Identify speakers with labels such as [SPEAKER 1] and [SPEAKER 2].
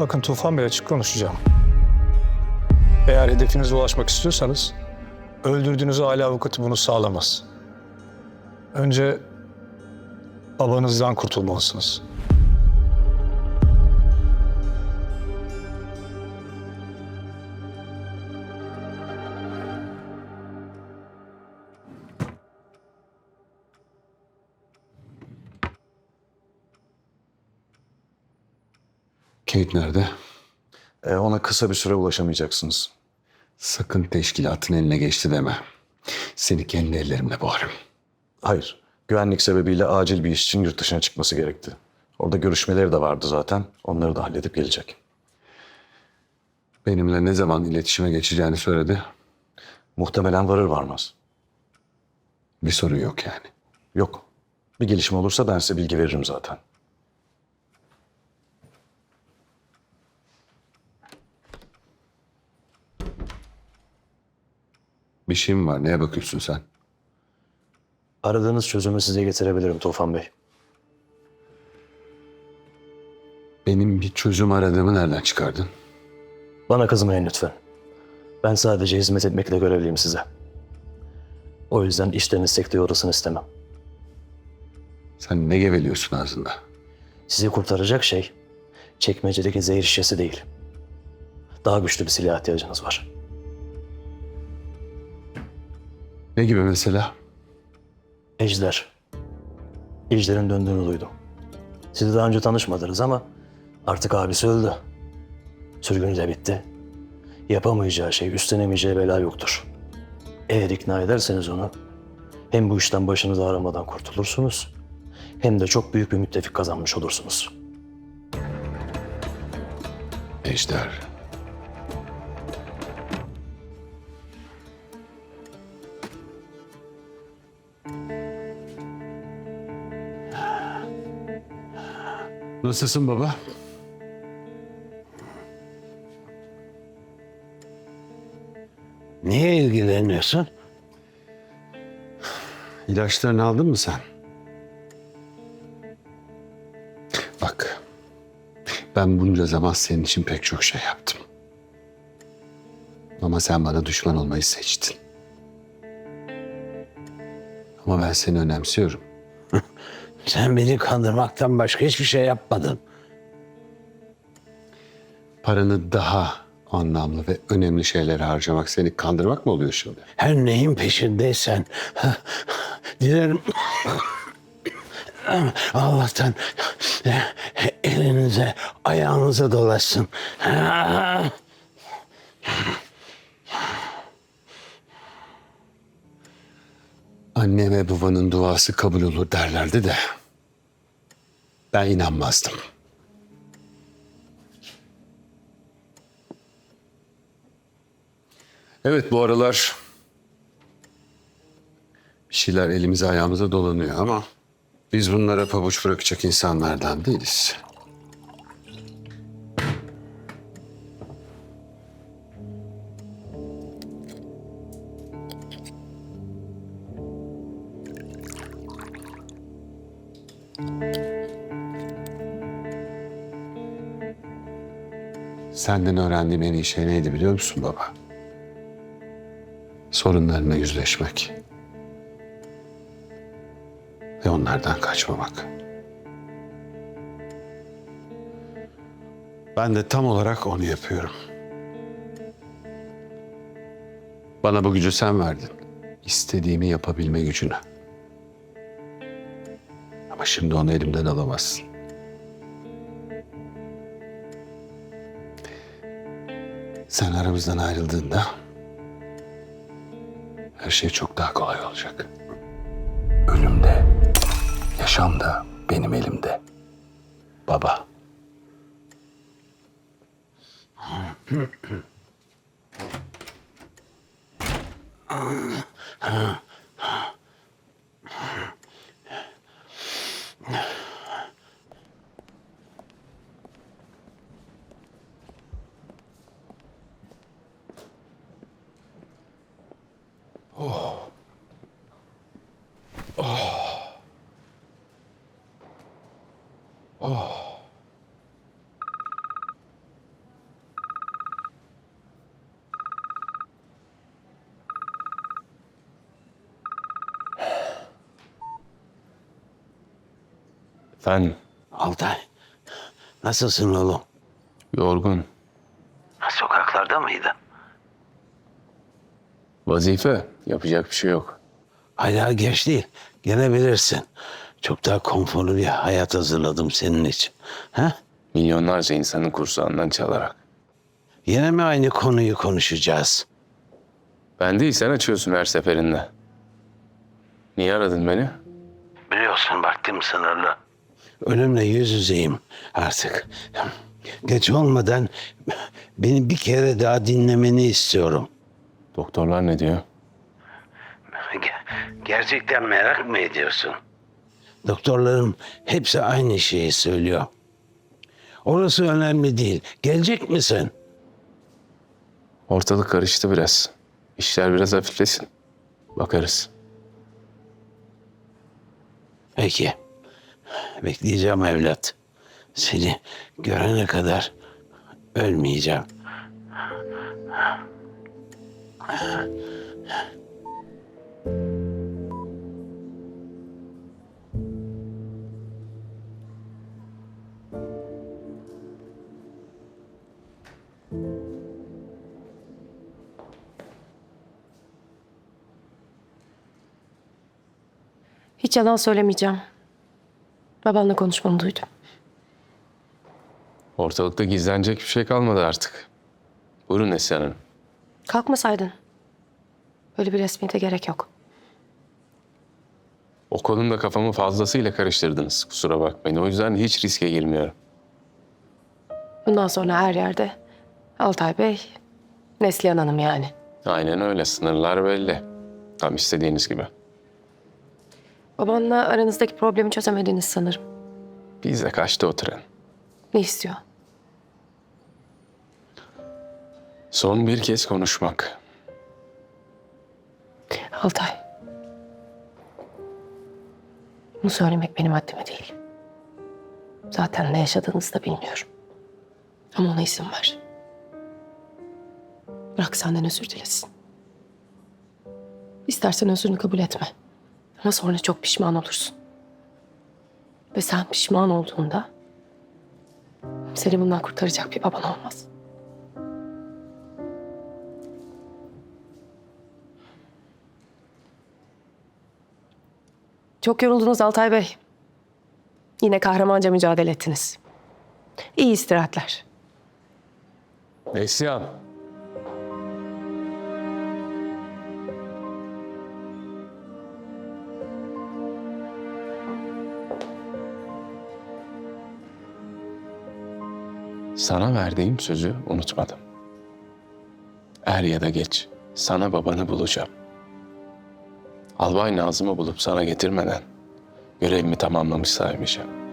[SPEAKER 1] Bakın Tufan Bey açık konuşacağım. Eğer hedefinize ulaşmak istiyorsanız öldürdüğünüz aile avukatı bunu sağlamaz. Önce babanızdan kurtulmalısınız.
[SPEAKER 2] Kate nerede?
[SPEAKER 3] E, ona kısa bir süre ulaşamayacaksınız.
[SPEAKER 2] Sakın teşkilatın eline geçti deme. Seni kendi ellerimle boğarım.
[SPEAKER 3] Hayır, güvenlik sebebiyle acil bir iş için yurt dışına çıkması gerekti. Orada görüşmeleri de vardı zaten. Onları da halledip gelecek.
[SPEAKER 2] Benimle ne zaman iletişime geçeceğini söyledi.
[SPEAKER 3] Muhtemelen varır varmaz.
[SPEAKER 2] Bir sorun yok yani.
[SPEAKER 3] Yok. Bir gelişme olursa ben size bilgi veririm zaten.
[SPEAKER 2] Bir şeyim var. Neye bakıyorsun sen?
[SPEAKER 4] Aradığınız çözümü size getirebilirim Tufan Bey.
[SPEAKER 2] Benim bir çözüm aradığımı nereden çıkardın?
[SPEAKER 4] Bana kızmayın lütfen. Ben sadece hizmet etmekle görevliyim size. O yüzden işleriniz sekteye uğrasın istemem.
[SPEAKER 2] Sen ne geveliyorsun ağzında?
[SPEAKER 4] Sizi kurtaracak şey çekmecedeki zehir şişesi değil. Daha güçlü bir silah ihtiyacınız var.
[SPEAKER 2] Ne gibi mesela?
[SPEAKER 4] Ejder. Ejder'in döndüğünü duydum. Siz daha önce tanışmadınız ama artık abisi öldü. Sürgünü de bitti. Yapamayacağı şey, üstlenemeyeceği bela yoktur. Eğer ikna ederseniz onu hem bu işten başınızı ağrımadan kurtulursunuz hem de çok büyük bir müttefik kazanmış olursunuz.
[SPEAKER 2] Ejder. Nasılsın baba?
[SPEAKER 5] Niye ilgileniyorsun?
[SPEAKER 2] İlaçlarını aldın mı sen? Bak. Ben bunca zaman senin için pek çok şey yaptım. Ama sen bana düşman olmayı seçtin. Ama ben seni önemsiyorum.
[SPEAKER 5] Sen beni kandırmaktan başka hiçbir şey yapmadın.
[SPEAKER 2] Paranı daha anlamlı ve önemli şeylere harcamak seni kandırmak mı oluyor şimdi?
[SPEAKER 5] Her neyin peşindeysen dilerim Allah'tan elinize ayağınıza dolaşsın.
[SPEAKER 2] Anne ve babanın duası kabul olur derlerdi de ben inanmazdım. Evet bu aralar bir şeyler elimize ayağımıza dolanıyor ama biz bunlara pabuç bırakacak insanlardan değiliz. Senden öğrendiğim en iyi şey neydi biliyor musun baba? Sorunlarına yüzleşmek. Ve onlardan kaçmamak. Ben de tam olarak onu yapıyorum. Bana bu gücü sen verdin. İstediğimi yapabilme gücünü. Ama şimdi onu elimden alamazsın. Sen aramızdan ayrıldığında her şey çok daha kolay olacak. Ölüm de, yaşam da benim elimde. Baba. Ah. ah. Oh.
[SPEAKER 6] Efendim?
[SPEAKER 5] Altay, nasılsın oğlum?
[SPEAKER 6] Yorgun.
[SPEAKER 5] Sokaklarda mıydın?
[SPEAKER 6] Vazife. Yapacak bir şey yok.
[SPEAKER 5] Hala geç değil. Gene bilirsin. Çok daha konforlu bir hayat hazırladım senin için. Ha?
[SPEAKER 6] Milyonlarca insanın kursağından çalarak.
[SPEAKER 5] Yine mi aynı konuyu konuşacağız?
[SPEAKER 6] Ben değil, sen açıyorsun her seferinde. Niye aradın beni?
[SPEAKER 5] Biliyorsun vaktim sınırlı. Ölümle yüz yüzeyim artık. Geç olmadan beni bir kere daha dinlemeni istiyorum.
[SPEAKER 6] Doktorlar ne diyor?
[SPEAKER 5] Gerçekten merak mı ediyorsun? Doktorlarım hepsi aynı şeyi söylüyor. Orası önemli değil. Gelecek misin?
[SPEAKER 6] Ortalık karıştı biraz. İşler biraz hafiflesin. Bakarız.
[SPEAKER 5] Peki. Bekleyeceğim evlat. Seni görene kadar ölmeyeceğim.
[SPEAKER 7] Hiç yalan söylemeyeceğim. Babanla konuşmanı duydum.
[SPEAKER 6] Ortalıkta gizlenecek bir şey kalmadı artık. Buyurun Neslihan Hanım.
[SPEAKER 7] Kalkmasaydın. Böyle bir resmiyete gerek yok.
[SPEAKER 6] O konuda kafamı fazlasıyla karıştırdınız. Kusura bakmayın. O yüzden hiç riske girmiyorum.
[SPEAKER 7] Bundan sonra her yerde Altay Bey, Neslihan Hanım yani.
[SPEAKER 6] Aynen öyle. Sınırlar belli. Tam istediğiniz gibi.
[SPEAKER 7] Babanla aranızdaki problemi çözemediniz sanırım.
[SPEAKER 6] Bize kaçtı o tren.
[SPEAKER 7] Ne istiyor?
[SPEAKER 6] Son bir kez konuşmak.
[SPEAKER 7] Altay. Bunu söylemek benim haddime değil. Zaten ne yaşadığınızı da bilmiyorum. Ama ona izin ver. Bırak senden özür dilesin. İstersen özrünü kabul etme. Ama sonra çok pişman olursun. Ve sen pişman olduğunda seni bundan kurtaracak bir baban olmaz. Çok yoruldunuz Altay Bey. Yine kahramanca mücadele ettiniz. İyi istirahatler.
[SPEAKER 6] Neslihan. Sana verdiğim sözü unutmadım. Er ya da geç sana babanı bulacağım. Albay Nazım'ı bulup sana getirmeden görevimi tamamlamış saymayacağım.